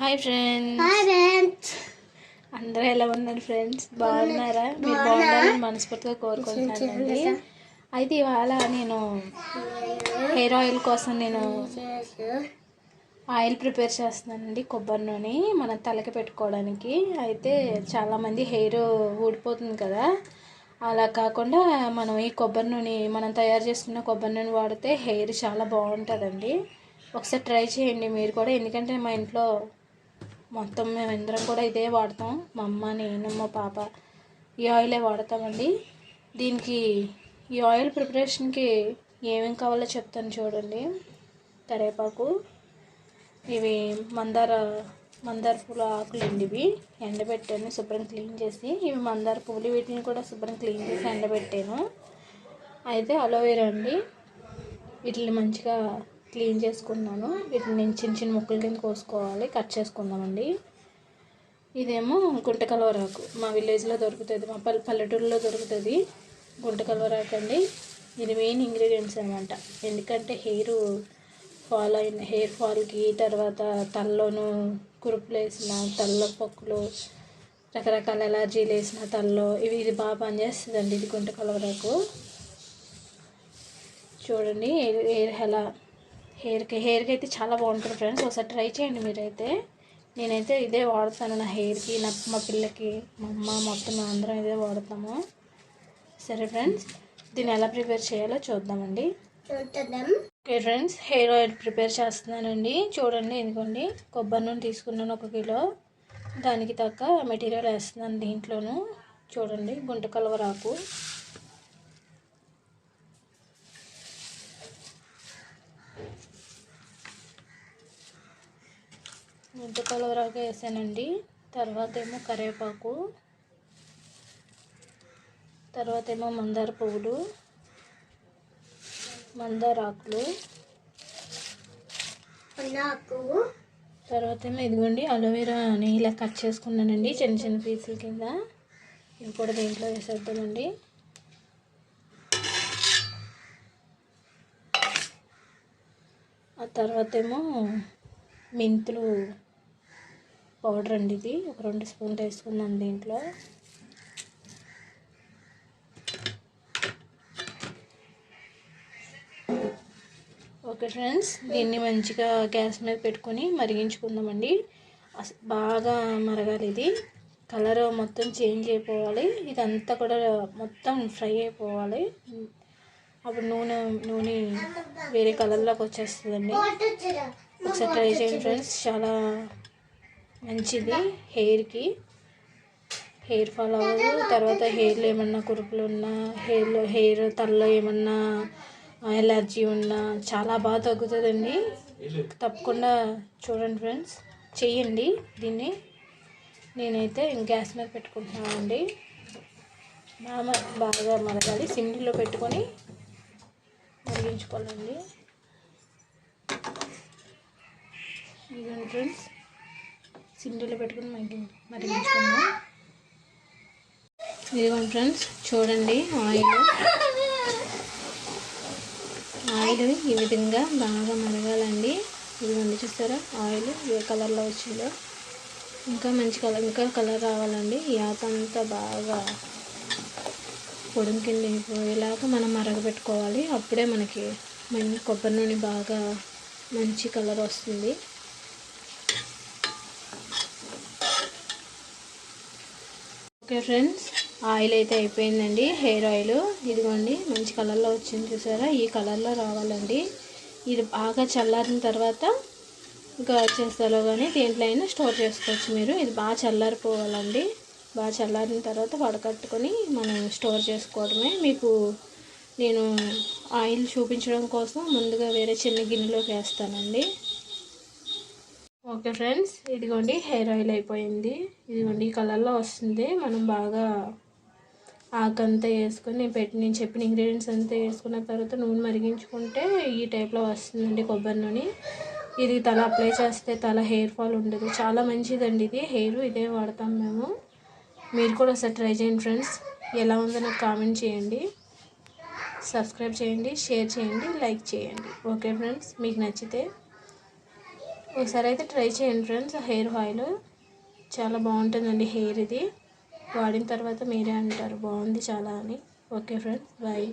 Hi friends hi friends అందరూ ఎలా ఉన్నారు ఫ్రెండ్స్ బాగున్నారా? మీరు బాగుండాలని మనస్ఫూర్తిగా కోరుకుంటున్నానండి. అయితే ఇవాళ నేను హెయిర్ ఆయిల్ కోసం నేను ఆయిల్ ప్రిపేర్ చేస్తున్నానండి కొబ్బరి నూనె మన తలకి పెట్టుకోవడానికి. అయితే చాలామంది హెయిర్ ఊడిపోతుంది కదా. అలా కాకుండా మనం ఈ కొబ్బరి నూనె మనం తయారు చేసుకున్న కొబ్బరి నూనె వాడితే హెయిర్ చాలా బాగుంటుందండి. ఒకసారి ట్రై చేయండి మీరు కూడా. ఎందుకంటే మా ఇంట్లో మొత్తం మేము ఇందరం కూడా ఇదే వాడతాం. మా అమ్మ నేను మా పాప ఈ ఆయిలే వాడతామండి. దీనికి ఈ ఆయిల్ ప్రిపరేషన్కి ఏమేమి కావాలో చెప్తాను చూడండి. కరివేపాకు ఇవి మందార మందార పూల ఆకులు అండి ఇవి. ఎండబెట్టాను శుభ్రం క్లీన్ చేసి. ఇవి మందార పూలు వీటిని కూడా శుభ్రం క్లీన్ చేసి ఎండబెట్టాను. అయితే అలోవెరా అండి. వీటిని మంచిగా క్లీన్ చేసుకున్నాను. వీటిని నేను చిన్న చిన్న ముక్కల కింద కోసుకోవాలి. కట్ చేసుకుందామండి. ఇదేమో గుంట కలవరాకు మా విలేజ్లో దొరుకుతుంది. మా పల్లె పల్లెటూరులో దొరుకుతుంది గుంట కలవరాకు అండి. ఇది మెయిన్ ఇంగ్రీడియంట్స్ అనమాట ఎందుకంటే హెయిర్ ఫాల్ అయిన హెయిర్ ఫాల్కి తర్వాత తలలోను కురుపులు వేసిన తలలో పొక్కులు రకరకాల ఎలర్జీలు వేసిన తలలో ఇవి ఇది బాగా పనిచేస్తుందండి ఇది గుంట కలవరాకు చూడండి హెయిర్ హెయిర్ ఎలా హెయిర్కి హెయిర్కి అయితే చాలా బాగుంటుంది ఫ్రెండ్స్. ఒకసారి ట్రై చేయండి మీరైతే. నేనైతే ఇదే వాడతాను నా హెయిర్కి నా మా పిల్లకి మా అమ్మ మొత్తం అందరం ఇదే వాడతాము. సరే ఫ్రెండ్స్ దీన్ని ఎలా ప్రిపేర్ చేయాలో చూద్దామండి. చూద్దాం. Okay friends hair oil prepare చేస్తున్నానండి. చూడండి ఎందుకండి కొబ్బరి నూనె తీసుకున్నాను ఒక కిలో. దానికి తగ్గ మెటీరియల్ వేస్తున్నాను దీంట్లోను. చూడండి గుంట గుంట కలవరాకు వేసానండి. తర్వాత ఏమో కరివేపాకు. తర్వాత ఏమో మందార పువ్వులు మందార ఆకులు. తర్వాత ఏమో ఇదిగోండి అలోవెరాని ఇలా కట్ చేసుకున్నానండి చిన్న చిన్న పీసుల కింద. ఇవి కూడా దీంట్లో వేసేద్దామండి. ఆ తర్వాత ఏమో మెంతులు పౌడర్ అండి ఇది. ఒక రెండు స్పూన్లు వేసుకున్నాను దీంట్లో. ఓకే ఫ్రెండ్స్ దీన్ని మంచిగా గ్యాస్ మీద పెట్టుకొని మరిగించుకుందామండి. బాగా మరగాలి ఇది. కలర్ మొత్తం చేంజ్ అయిపోవాలి. ఇదంతా కూడా మొత్తం ఫ్రై అయిపోవాలి. అప్పుడు నూనె నూనె వేరే కలర్లోకి వచ్చేస్తుందండి. ఒకసారి ట్రై చేయండి ఫ్రెండ్స్. చాలా మంచిది. హెయిర్కి హెయిర్ ఫాల్ అవ్వదు. తర్వాత హెయిర్లో ఏమన్నా కురుపులు ఉన్నా హెయిర్లో హెయిర్ తలలో ఏమన్నా ఎలర్జీ ఉన్నా చాలా బాగా తగ్గుతుందండి. తప్పకుండా చూడండి ఫ్రెండ్స్ చెయ్యండి దీన్ని. నేనైతే గ్యాస్ మీద పెట్టుకుంటున్నానండి బాగా బాగా మరగాలి. సిమ్లో పెట్టుకొని మరిగించుకోవాలండి. ఫ్రెండ్స్ సిమ్లో పెట్టుకుని మరిగి మరిగించుకుందాం ఇదిగోండి ఫ్రెండ్స్ చూడండి ఆయిల్. ఆయిల్ ఈ విధంగా బాగా మరగాలండి. ఇదిగోండి చూస్తారా ఆయిల్ ఏ కలర్లో వచ్చిందో. ఇంకా మంచి కలర్ ఇంకా కలర్ రావాలండి. ఈ అంతా బాగా పొడుం కింద అయిపోయేలాగా మనం మరగబెట్టుకోవాలి. అప్పుడే మనకి మన కొబ్బరి నూనె బాగా మంచి కలర్ వస్తుంది. ఓకే ఫ్రెండ్స్ ఆయిల్ అయితే అయిపోయిందండి. హెయిర్ ఆయిల్ ఇదిగోండి మంచి కలర్లో వచ్చింది చూసారా? ఈ కలర్లో రావాలండి. ఇది బాగా చల్లారిన తర్వాత ఇంకా చేస్తాలో కానీ దేంట్లో అయినా స్టోర్ చేసుకోవచ్చు మీరు. ఇది బాగా చల్లారిపోవాలండి. బాగా చల్లారిన తర్వాత వడకట్టుకొని మనం స్టోర్ చేసుకోవడమే. మీకు నేను ఆయిల్ చూపించడం కోసం ముందుగా వేరే చిన్న గిన్నెలోకి వేస్తానండి. ఓకే ఫ్రెండ్స్ ఇదిగోండి హెయిర్ ఆయిల్ అయిపోయింది. ఇదిగోండి ఈ కలర్లో వస్తుంది. మనం బాగా ఆకంతా వేసుకొని నేను పెట్టి నేను చెప్పిన ఇంగ్రీడియంట్స్ అంతా వేసుకున్న తర్వాత నూనె మరిగించుకుంటే ఈ టైప్లో వస్తుందండి కొబ్బరి నూనె. ఇది తల అప్లై చేస్తే తల హెయిర్ ఫాల్ ఉండదు. చాలా మంచిదండి ఇది. హెయిర్ ఇదే వాడతాం మేము. మీరు కూడా ఒకసారి ట్రై చేయండి ఫ్రెండ్స్. ఎలా ఉందో నాకు కామెంట్ చేయండి. సబ్స్క్రైబ్ చేయండి షేర్ చేయండి లైక్ చేయండి. ఓకే ఫ్రెండ్స్ మీకు నచ్చితే ఒకసారి అయితే ట్రై చేయండి ఫ్రెండ్స్. హెయిర్ ఆయిల్ చాలా బాగుంటుందండి హెయిర్ ఇది. వాడిన తర్వాత మీరే అంటారు బాగుంది చాలా అని. Okay friends bye.